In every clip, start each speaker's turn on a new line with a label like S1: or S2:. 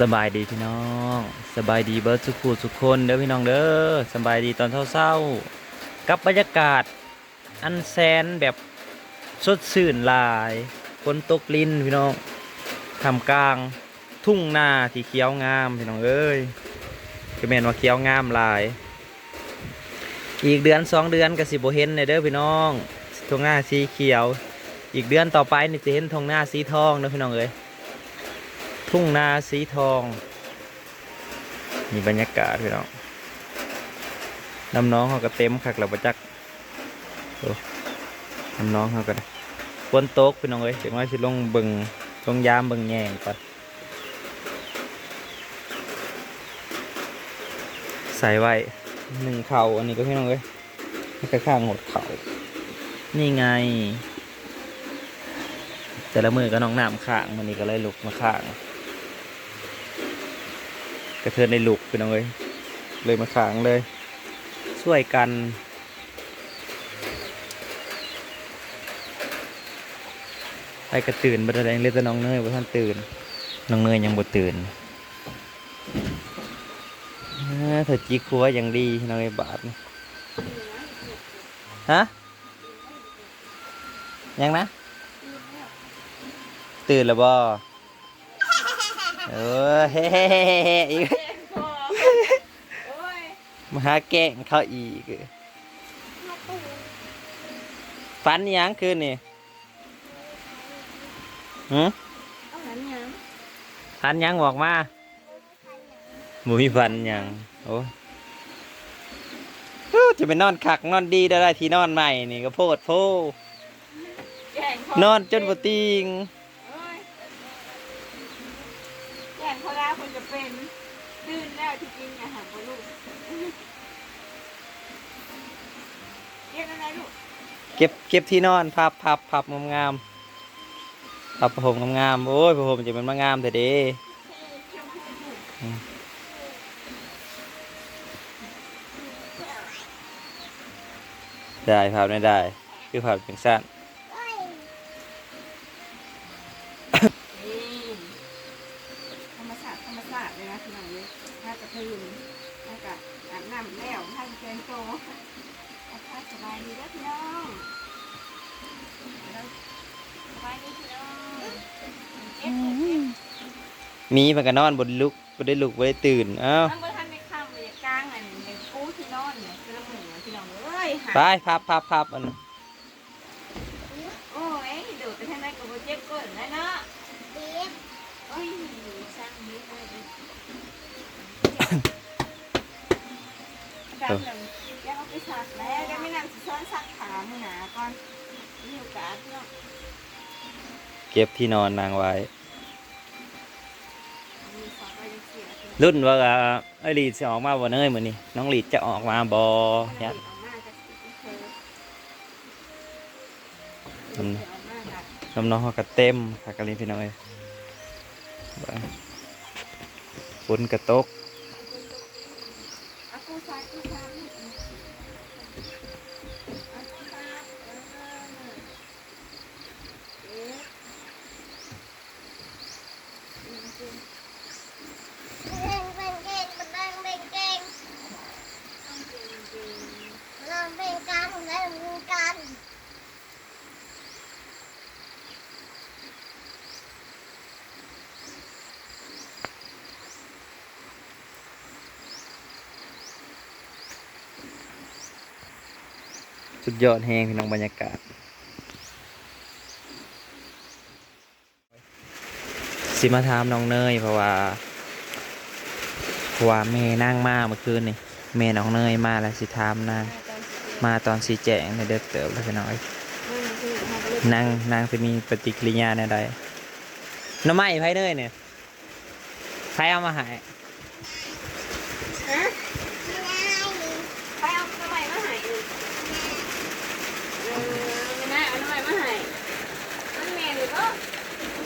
S1: สบายดีพี่น้องสบายดีเบิร์ดสุขุสุกคนเด้อพี่น้องเด้อสบายดีตอนเศร้าๆ กับบรรยากาศ อันแสนแบบสดชื่นลายฝนตกลินพี่น้องทำกลางทุ่งนาที่เขียวงามพี่น้องเอ้ยก็แม่นว่าเขียวงามลาย อีกเดือนสองเดือนก็สิบเห็นเลยเด้อพี่น้องทุ่งนาสีเขียว อีกเดือนต่อไปนี่จะเห็นทุ่งนาสีทองเด้อพี่น้องเอ้ย ทุ่งนาสีทอง มีบรรยากาศพี่น้องน้ำน้องเขาก็เต็มคักแล้วประจักรน้ำน้องเขาก็ได้ฝนตกพี่น้องเอ้ยเดี๋ยวว่าสิลงเบิงลงยามเบิงแยงก่อนใส่ไว้หนึ่งเข่าอันนี้ก็พี่น้องเอ้ยข้างหดเข่านี่ไง แต่ละมือก็น้องน้ำข้างมันนี้ก็เลยลุกมาข้าง กระเทือนในลุกไปน้องเลยเลยมาขางเลยช่วยกัน ไปกระตื่นบัดแดงเลยแต่น้องเนยบ่ท่านตื่น น้องเนยยังบ่ตื่นเธอจีครัวยังดีน้องไอ้บาทฮะยังนะ ตื่นแล้วบ่ เออเฮ้เฮ้เฮ้เฮ้อีกมาหาแกล้งเขาอีกฟันอิหยังคืนนี่หืมฟันอิหยังบอกมาหมูมีฟันอิหยังโอ้ฮู้จะไปนอนคักนอนดีได้ได้ที่นอนใหม่นี่ก็โพดโพนอนจนบ่ติง
S2: แย่ง เป็นตื่นแล้วที่จริงอย่าหักลูกเรียกอะไรลูก
S1: เก็บเก็บที่นอนพับพับพับงามงามๆพับผ้าห่มงามๆโอ้ยผ้าห่มจะเป็นมางามแต่เด้ได้ภาพไม่ได้ คือภาพเป็นสั้น
S2: โตอาถ้าสบายดีแล้วพี่น้องสบายดีพี่น้องเจ็บเจ็บ
S1: มีมันก็นอนบนลุกบนได้ลุกบนได้ตื่นเอ้า
S2: มันบ่ทันได้ข้ามไปกลางอันในกู้ที่นอนเนี่ยคือละหมูพี่น้องเอ้ยหา
S1: ไปพับพับพับอัน
S2: โอ้ยดูดไปทางไหนก็บ่เจ็บก้นแล้วเนาะเจ็บโอ้ยสร้างนี้เลยจำ หนึ่ไปสักแล้ไม่นำสิซ้อนสักขามือหนาก่อนมีโอกาสเนาะ
S1: เก็บที่นอนนางไว้
S2: มีสองใบเสียคือ
S1: รุ่นว่าไอรีดจะออกมาบ่เนยเหมือนี้น้องรีดจะออกมาบ่
S2: มัน
S1: เนี่ย
S2: ออกมาจากสิเธอ
S1: อืม
S2: ออกมาจาก
S1: น้ำน้องเขาก็เต็มค่ะกะลินพี่น้องเอ้ยบ่ฝนกระตก
S2: อากูซ้ายกูซ้ายอากูซ้ายเออเอ๊ะ
S3: เก่งเป็นเก่งมันดังเป็นเก่งเราเป็นการแล้วมีการ
S1: สุดยอดแหงพี่น้องบรรยากาศ สิมาถามน้องเนยเพราะว่าเพราะว่าแม่นั่งมากเมื่อคืนนี่แม่น้องเนยมาแล้วสิถามนางมาตอนสีแจงในเด็กเติบแล้วพี่น้องเอ้ยนางนางจะมีปฏิกิริยาในใดน้ำไม้ไผเนยเนี่ยใครเอามาหาย
S2: ฮะไปเอาทำไมมาให้อีกเออไม่น่าเอาทำไมมาให้มันแม่หรือเปล่า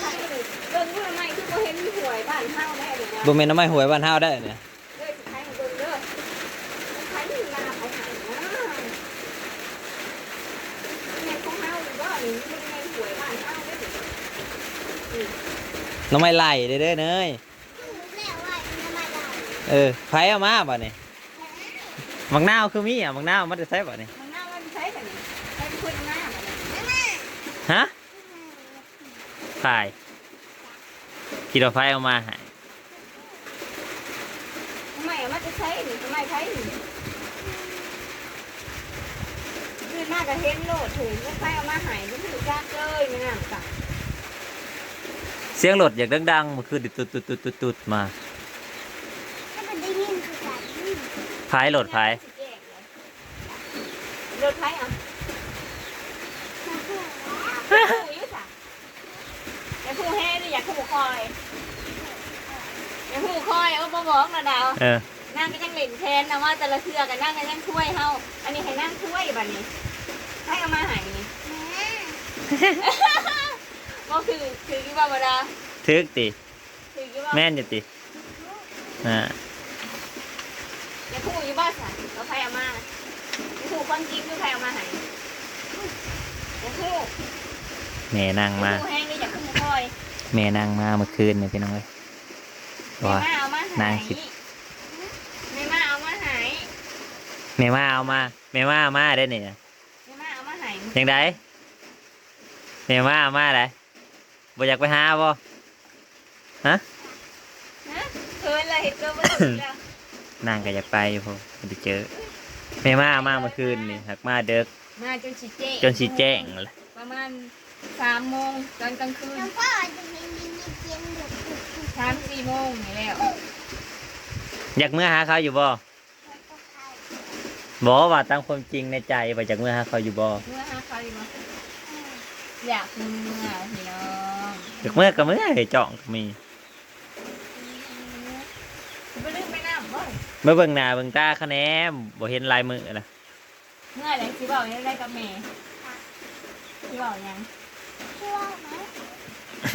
S2: ใครหรือเดินพูดทำไมคือบ่เห็นมีหวยบ้านเฮาแน่เลยนะ
S1: บ่แม่นน้ำไม้หวยบ้านเฮาได้เนี่ย
S2: เด้อสิใครมาเบิ่งเด้อใครมีลาเขาให้นะแม่ของเฮาหรือว่านี่มันแม่หวยบ้านเฮาเด้อ
S1: น้ำไม้ไหลเด้อเด้อเนย
S3: แม่
S1: เออไผเอามาบ่นี่มักนาวคือมีอะมักนาวมันจะใช้บ่นี่
S2: มันน่ามันใช้แต่นี่ใช้เป็นคนหน้าแบบนี้
S1: ฮะไผ คิดว่าไผเอามาให้
S2: ทำไมอะมันจะใช้หรือทำไมใช้หรือคือหน้าก็เห็นโลดถึงก็ใช้เอามาใหายก็ถือจ้าเจ้ยไม่น่าจ้ะ
S1: เสียงรถอยากดังๆมันคือตุดตุดตุดตุดตุดมา
S3: ถ้ามันได้ยินคือการได้ยิน
S1: ไผรถไผ
S2: รถไฟอะ
S3: มาพูดแล้ว
S2: ผู้ยุ่จ้ะอย่าผู้แห้ดิอย่าผู้คอยอย่าผู้ คอยเออบ่บอกนะดาว
S1: เออ
S2: นั่งก็ยังเล่นแทนนะว่าแต่ละเทือกันนั่งก็ยังช่วยเฮาอันนี้ให้นั่งช่วยบัดนี้ให้เอามาใหายนี่ก็คือคือกี่ว่าบ่ดา
S1: ทึกติ
S2: คือกี่ว่า
S1: แม่นอยู่ติอ่า
S2: อย่าพูดอยู่บ้านค่ะเราใครเอามาอย่าพูดความจริงคือใครเอามาใหายอย่าพูด
S1: แม่นาง
S2: อย่า
S1: มา
S2: พูดแห้งนี่อย่าพูดคอย
S1: แม่นางมาเมื่อคืนนี่พี่น้องเอ้ย
S2: แม่
S1: ว่า
S2: มาเอามาใหาย
S1: นางคิด
S2: แม่มาเอามาใหาย
S1: แม่มาเอามาแม่มาเอามาได้นี่
S2: แม่มาเอามาใหาย
S1: ยังไดแม่มาเอามาได้บ่อยากไปหาบ่
S2: ฮะเคินเลยเห็นตัวมันถึงแล้ว
S1: นางก็อยากไปอยู่พอไปเจอแม่มาเอามาเมื่อคืนนี่หักมาเด็ก
S2: มาจนสีแจ้ง
S1: จนสิแจ้งเลย
S2: ประมาณสามโมงตอนกลางคืน
S3: น้องพ่อจะมีมีมีเสียงเดือดปุดปุด
S2: สามสี่โมงนี่แล้ว
S1: อยากเมื่อหาเขาอยู่บ่
S3: แล้วก็ใคร
S1: บอกว่าตามความจริงในใจว่าอยากเมื่อหาเขาอยู่บ่
S2: เมื่อหาใครมาอยากเมื่อพี่น้อง
S1: อยากเมื่อก็เมื่อให้จ่องก็มี
S2: ไปลืมไปน้ำบ่
S1: เมื่อเบิ่งหน้าเบิ่งตาคะแนนบ่เห็นลายมือนะ
S2: เมื่อไหร่สิบอกยังได้กับแม่สิบอกยัง
S3: เชื่อไหม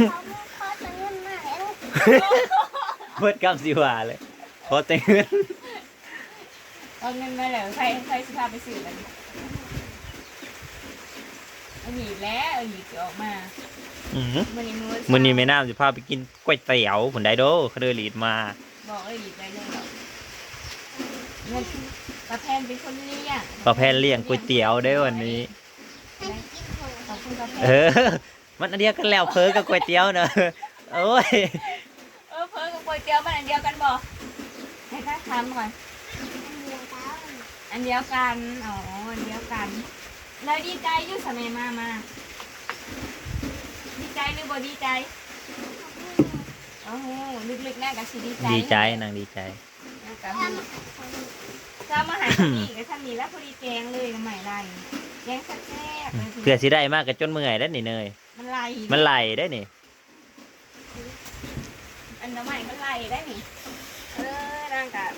S3: เขาไม่ขอจะเงินมาแล้ว
S1: เบิดกำสิว่าเลย ขอแต่เงิน
S2: เอาเงินมาแล้วใครใครสิพาไปสื่อมันเอาหนีแล้วเอาหนีออกมา
S1: อื้อหือ
S2: มันนี้มือ
S1: มื้อนี้แม่น้ำสิพาไปกินก๋วยเตี๋ยวผุนได้โดเขาเดินลีดมา
S2: บอกเอาหนีไปเลยหรอกเงินตาแพนเป็นคนเลี้ยง
S1: ปลาแพนเลี้ยงก๋วยเตี๋ยวได้อวันนี้
S3: ให้กินโห
S2: ขอบคุณตาแพน
S1: เออ มันอันเดียวกันแล้วเพ้อกับก๋วยเตี๋ยวเนอะโอ้ย
S2: ทำก่อน
S3: เดียวกัน
S2: อันเดียวกัน อ๋อ อันเดียวกัน แล้วดีใจอยุ่สมัยมามาดีใจหรือบ่ดีใจโอ้โหลึกๆน่ากับสิดีใจ
S1: ดีใจนางดีใจ
S2: น่ากับจะมาหาที่นี่กับท่านนี้แล้วพอดีแกงเลยใหม่ไรแกงแซ่บๆเลย
S1: เพื่อสิได้มากกับจนเมื่อยแล้วนี่เนย
S2: มันไหล
S1: มันไหลได้นี่
S2: อันน้ำใหม่มันไหลได้นี่เอ อน่ากับ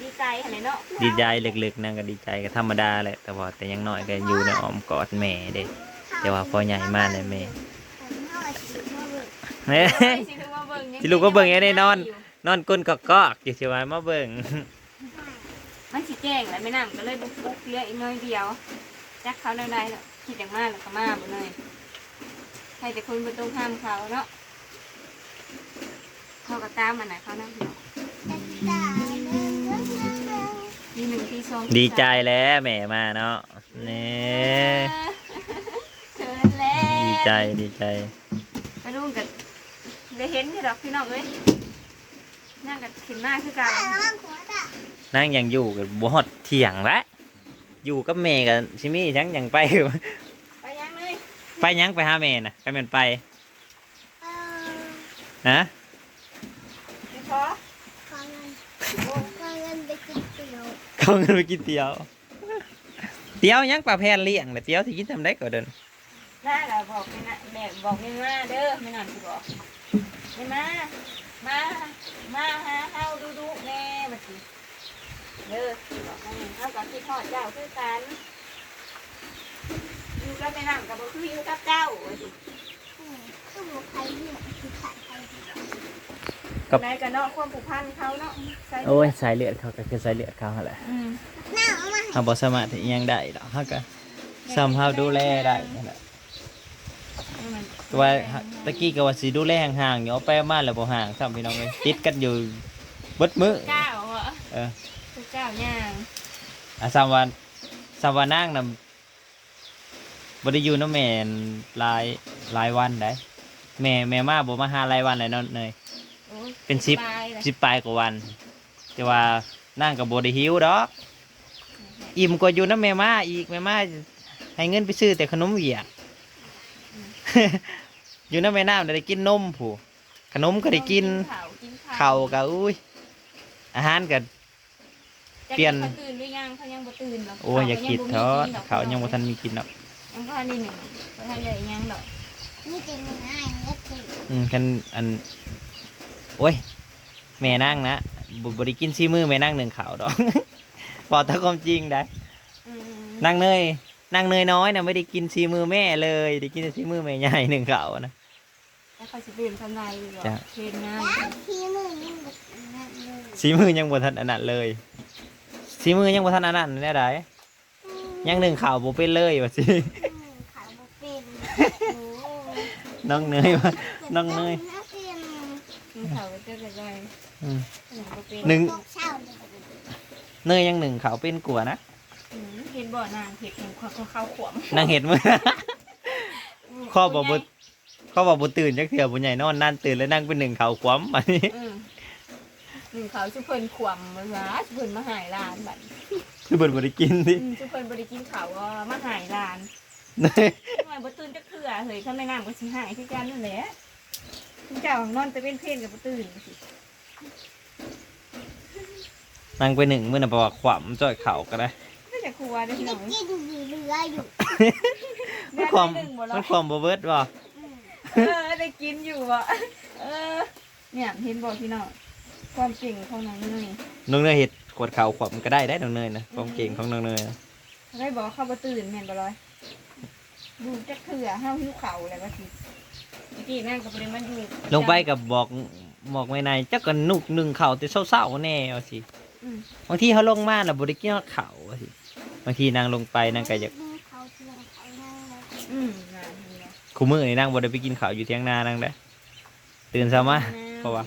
S2: ดีใจเห็นไหมเนาะ
S1: ดีใจลึกๆนางก็ดีใจก็ธรรมดาแหละแต่ว่าแต่ยังน้อยก็อยู่ในอ้อมกอดแม่เด้แต่ว่าพอใหญ่มากเลยแม่
S3: ผมเท่าไหร่สิบเท่าไหร่
S1: เฮ้ย
S2: เอ้ยสิลูกมาเบิ่งยัง
S1: สิลูกมาเบิ่งยังได้นอน นอนก้นกอกๆอยู่สิว่ามาเบิ่ง
S2: มันสิแจ้งแล้วไม่นั่งก็เลยบุกบุกเลี้ยอีกหน้อยเดียวจักเขาได้ได้แล้วคิดอย่างมากแล้วก็มาหมดเลยให้แต่คนบนตรงข้ามเขาเนาะเขาก็ตามมันไหนะเขานั่งอยู่
S3: ตาเดินเดินเดินเดิน
S2: ทีหนึ่งทีสอง
S1: ดีใจแล้วแม่มาเนาะนี่
S2: เชิญแล้ว
S1: ดีใจดีใจ
S2: ไปรุ่งกันได้เห็นที่ดอกพี่น้องเอ้ยนั่งกันขึ้นหน้าคือกัน
S3: แต่ว่าหัวตา
S1: นั่งยังอยู่กับบ่ฮอดเที่ยงละอยู่กับแม่กันชิมี่ยังยังไป
S2: ไปยังเลย
S1: ไปยังไปหาแม่น่ะไปแม่นไป
S3: เออ
S1: ฮะ
S2: เดี๋ยวขอ
S3: ขอเงินขอเงินไปกินเตี๋ยว
S1: เขาเงินไปกินเตี๋ยว เตี๋ยวยังปลาแพนเลี้ยงเลยเตี๋ยวที่กินทำได้ก็เดิน
S2: น้าเราบอกไม่นะแม่บอกไม่มาเด้อไม่นอนสิบอกไม่มา มา มาหาเฮาดูดูแน่มาสิเด้อบอกให้เฮากับพี่ทอดเจ้าคือกันอยู่กับแม่น้ำกับบ่คืออยู่กับเจ้าว่าสิ
S3: อืมคือหมูไข่เนี่ยคือไข่ไข่ เดียว
S2: ไหนกันเนาะความผูกพันเขาเนาะใส่
S1: โอ้ยสายเลือดเขาก็คือสายเลือดเขาหั่นแหละ
S2: อืม
S3: หน้าเอามา
S1: เขาบ่สามารถที่อิหยังได้ดอกเขาก็ซ้ำเขาดูแลได้นั่นแหละ
S2: ให้มัน
S1: แต่ว่าตะกี้ก็ว่าสิดูแลห่างๆอยู่เอาไปเอามาแล้วบ่ห่างซ้ำพี่น้องเอ้ยติดกันอยู่เบิดมื้อ
S2: เก้าอะ
S1: เออ
S2: ทุกเจ้าย่าง
S1: อะสามวันสามวันนั่งนำบริยูเนาะแม่นหลายหลายวันได้แม่แม่มาบ่มาหาหลายวันเลยเนาะเนย
S2: โอ้ย
S1: เป็นสิบ
S2: ปลายเลย
S1: สิบปลายกว่าวัน แต่ว่านั่งกับบ่ได้หิวดอก อิ่มกว่าอยู่นะแม่มาอีกแม่มาให้เงินไปซื้อแต่ขนมเหวียก อยู่นะแม่น้ำได้กินนมผู้ขนมก็ได้กิน
S2: ข้าวกิน
S1: ข้าวก็อุ้ยอาหารก็เปลี่ยน
S2: จะกินเขาตื่นหรือยังเขายังบ่ตื่นหรอก
S1: โอ้ยอย่าคิดเถอะเขาวยังบ่ทันมีกินดอก
S2: ยังบ่ทันได้หนึ่งบ่ทันได้ยังดอก
S3: นี่เป็นง่ายนี่คือ
S1: อืมคันอัน โอ้ยแม่นั่งนะบ่บ่ได้กินซีมือแม่นั่งหนึ่งข่าวดอกบอกถ้าความจริงได้
S2: อืม
S1: นางเนยนางเนยน้อยนะไม่ได้กินซีมือแม่เลยได้กินแต่ซีมือแม่ใหญ่หนึ่งข่าวนะ
S2: แล้วเขาสิตื่นทำไรอยู่หรอ
S1: จ้ะ
S2: เทรนงาน
S3: แล้วที่มือนี่แบบนั้นเลย
S1: ซีมือยังบ่ทันอันนั้นเลยซีมือยังบ่ทันอันนั้นแน่ได้ยังหนึ่งข่าวบ่เป็นเลยว่าสิ
S3: อืมขาวบ่เป็นโอ้
S1: น้องเนยว่าน้องเนย
S3: น่าเกลียด
S2: กินเขาวก็จะได้
S1: อืม
S2: หนึ่งบ่เป็น
S1: หนึ่ง
S3: ตกเช้าเลย
S1: เนยยังหนึ่งข่าวเป็นกลัวานะ
S2: อืมเห็นบ่อนางเห็ดหนึ่งข้าวข้าวขวม
S1: นางเห็นมือ ข้อบอกบ่ข้อบอกบ่ตื่นจักเถื่อบ่ใหญ่นอนนั่นตื่นแล้วนั่งเป็นหนึ่งข่าวความอันนี้
S2: อืมหนึ่งเขาวชุเพิ่นขวมมันว่าชุเพิ่นมาหายร้านบัด
S1: คือเบิ่นบ่ได้กินดิ
S2: อืมชุเพิ่นบ่ได้กินข้าวก็มาหายร้าน
S1: เนย
S2: ทำไมบ่ตื่นจักเทื่อเฮ้ยข้าแม่น้ำก็สิหายคือกันนั่นแหละ คุณเจ้านอนแต่เป็นเพลนกับบ่ตื่นสิ
S1: นั่งไปหนึ่งมื้อน่ะบอกว่าขวามจ่อยเข่าก็ได้
S2: ก็จะครัวได้พี่น้อง
S3: กินอยู่เรืออยู่
S1: มันความ
S2: ได้หนึ่งบ่
S1: มั
S2: ล่ะ
S1: นความบ่เบิดบ่
S3: อืม
S2: เออได้กินอยู่บ่เออ เนี่ยเห็นบอกพี่น้องความเก่งของน้องเนย
S1: น้องเนยเฮ็ดขวดข่าวขวามก็ได้ได้น้องเนยนะความเก่งของน้องเนยนะ
S2: ได้บอกว่าเข้าบ่ตื่นแม่นบ่ร้อยดูจักเถื่อห้าวหิวเข่าวอะไรว่าสิ เมื่อกี้นั่งกับประเด็นมันอยู่
S1: ลงไปกับบอกบอกไม่นายจักก็นุกหนึ่งเข่าแต่เศร้าๆแน่ว่าสิ
S2: อืม
S1: บางทีเขาลงมาน่ะบ่ได้กินเข่าว่าสิบางทีนางลงไปนางก็อยาก
S3: เขาเทียงเขานั่งเลย
S2: อืมน่ะเห็นไหม
S1: คู่มื้อนี่นางบ่ได้ไปกินข้าวอยู่เที่ยงนานางได้อตื่นเช้ามาเพราะว่า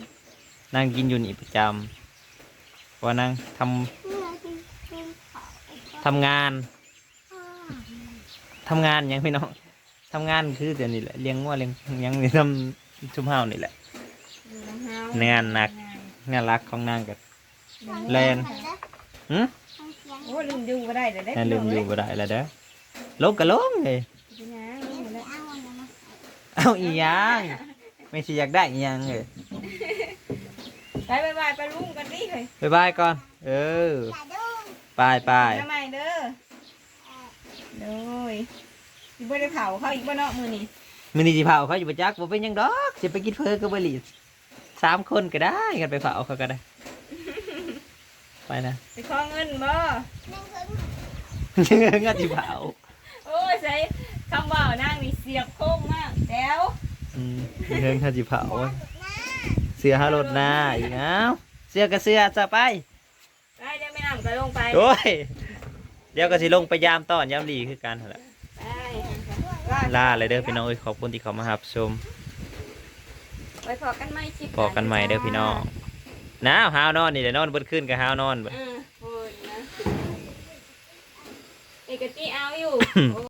S1: นางกินอยู่นี่ประจำเพราะว่านางทำ
S3: เมื่อที่กินเขา
S1: ทำงาน
S3: อ่า
S1: ทำงานหยังพี่น้อง ทำงานคือเดี๋ยวนี้แหละเลี้ยงวัวเลี้ยงหยังนี่ทำชุมเฮานี่แหละ
S2: ดูน้ำห้าว
S1: เนื้อหนัก งานรักของนางกับ แลน หึ
S2: โอ้ลืมดึงก็ได้เดี๋ยวได้
S1: น่าลืมอยู่บ่ได้แล้วเด้อลงก็ลงเลย
S2: พี่น้องลืมแล้ว
S1: เอาอีหยังไม่สิอยากได้อีหยังเลย
S2: ไปไปไปไปรุ่งกันดิเลย
S1: บ๊ายบายก่อน เออไปไป
S2: ทำไมเด้อโดย สิบ่ได้เผาเขาอีกบ่เนาะมื้อนี้
S1: มื้อนี้สิเผาเขาอยู่ประจักษ์บ่เป็นหยังดอกสิไปกินเฟอกับบริสามคนก็ได้กันไปเผาเขาก็ได้ ไปนะ
S2: ไปขอเงินบ่
S1: งานสิเผา
S2: โอ้ยใส่คำว่านางนี่เสียบโค้งมากแล้ว
S1: อืมเรื่องงานสิเผาเสื้อหารถหน้าอีกแล้วเสื้อกับเสื้อจะไป
S2: ได้เดี๋ยวแม่น้ำก็ลงไป
S1: โอ้ยเดี๋ยวก็สิลงไปยามต้อนยามดีคือกันหั่นแหละ
S2: ได้
S1: ลาเลยเด้อพี่น้องเอ้ยขอบคุณที่เขามารับชม
S2: ไปพอกันไหมคลิป
S1: พอกันใหม่เด้อพี่น้องน้าวหาวนอนนี่แหละนอนเบิดขึ้นกับหาวนอนเบิด
S2: เออโอ้ยนะเอกตี้เอาอยู่